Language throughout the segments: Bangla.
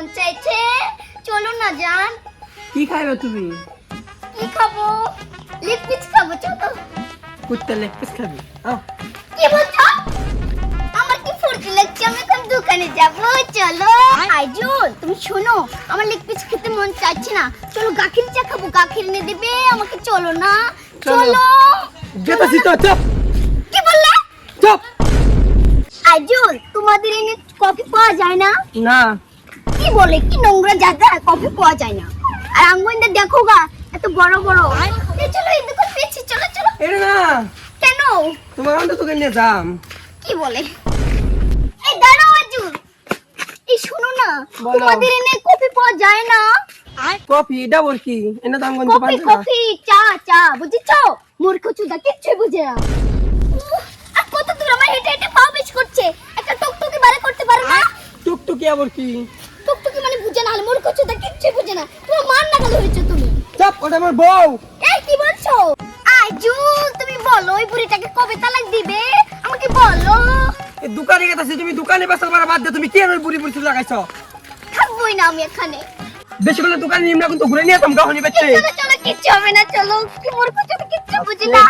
মন চাইছে চলো না যান। কি খাইবে তুমি? কি খাব? লিপ পিচ খাব চলো। কুত্তা লেগ পিস খাবি? কি বলছো? আমার কি ফুর্তি লাগছে? আমি এখন দোকানে যাব চলো। আইজুল তুমি শোনো আমার লেগ পিস খেতে মন চাইছে না। চলো গাখির চা খাব গাখির এনে দেবে আমাকে চলো না। চলো। যেতেছি তো চপ। কি বললে? চপ। আইজুল তোমাদের এনে কফি পাওয়া যায় না? না। কি বলে? কি নোংরা জায়গা কফি পাওয়া যায় না। আর আঙ্গুইন্দা দেখো গা এত বড় বড়। এই চলো এই দোকান পেয়েছি চলো চলো। এটা না। কেন? তোমার অন্ত তোকে নিয়ে যাম। কি বলে? এই দাঁড়াও আজুল এই শোনো না তোমাদের এনে কফি পাওয়া যায় না। কফি ডাবল কি? এনে দাম গন্ধ কফি পাঁচ কফি চা চা বুঝেছ? মূর্খ চুদা কিচ্ছুই বুঝে না। আর কত দূর আমার হেঁটে হেঁটে পা বেশ করছে। একটা টুকটুকি বারে করতে পারো না? টুকটুকি আবার কি? বুঝে না আর মূর্খ চুদা কিচ্ছুই বুঝে না। পুরো মান নাগাল হয়েছে তুমি। চপ ওটা আমার বউ। এই কি বলছো? আজুল তুমি বলো ওই বুড়িটাকে কবে তালাক দিবে? আমাকে বলো। এই দোকানে গেছে তুমি দোকানে বেসাল পারা বাদ দিয়ে তুমি কি আর ওই বুড়ি বুড়ি লাগাইছো? থাকবোই না আমি এখানে। বেশি করে দোকানে নিমনা কিন্তু ঘুরে নিয়ে আসতাম গাহনি বেচে। চলো চলো কিচ্ছু হবে না চলো। কি মূর্খ চুদা কিচ্ছু বুঝে না।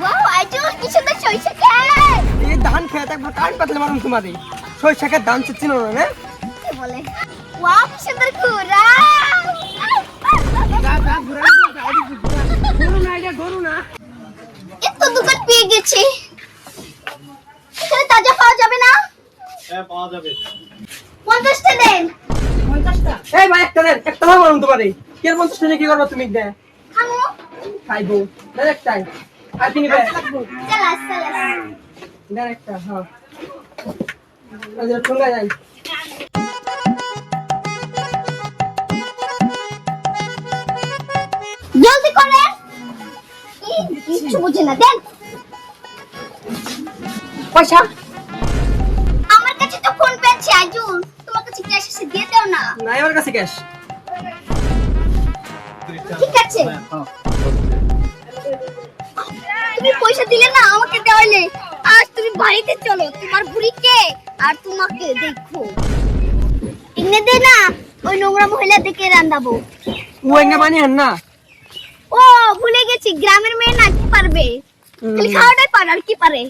ওয়াও আজুল কি সুন্দর সইছে খেয়ে এই ধান খেয়ে একবার কান পাতলে মারুন তোমারে ছয় শাকের ধান চিনো না না? বলে ওয়াও কি সুন্দর ঘোড়া। এত দোকান পেয়ে গেছি। এখানে তাজা পাওয়া যাবে না? হ্যাঁ পাওয়া যাবে। পঞ্চাশটা দেন। এই ভাই একটা দেন তোমারে কি করব তুমি? দে। খামো। খাইবো। দেন একটাই আর কি নিবে চালাস চালাস। দেন একটা হ্যাঁ। ঠোঙ্গা যাই। ই, বুঝে না দেন পয়সা? আমার কাছে তো ফোন পে আছে আজুল তোমার কাছে ক্যাশ এসে দিয়ে দাও না। না আমার কাছে ক্যাশ ঠিক আছে। তুমি পয়সা দিলে না আমাকে দেওয়ালে। আজ তুমি বাড়িতে চলো তোমার বুড়িকে আর তোমাকে দেখো এনে দে না ওই নোংরা মহিলা দেখে রান্দাবো ও এঙ্গা বানি হান না। ও ভুলে গেছি গ্রামের মেয়ে নাকি পারবে খালি খাওয়াটাই পারে আর কি পারে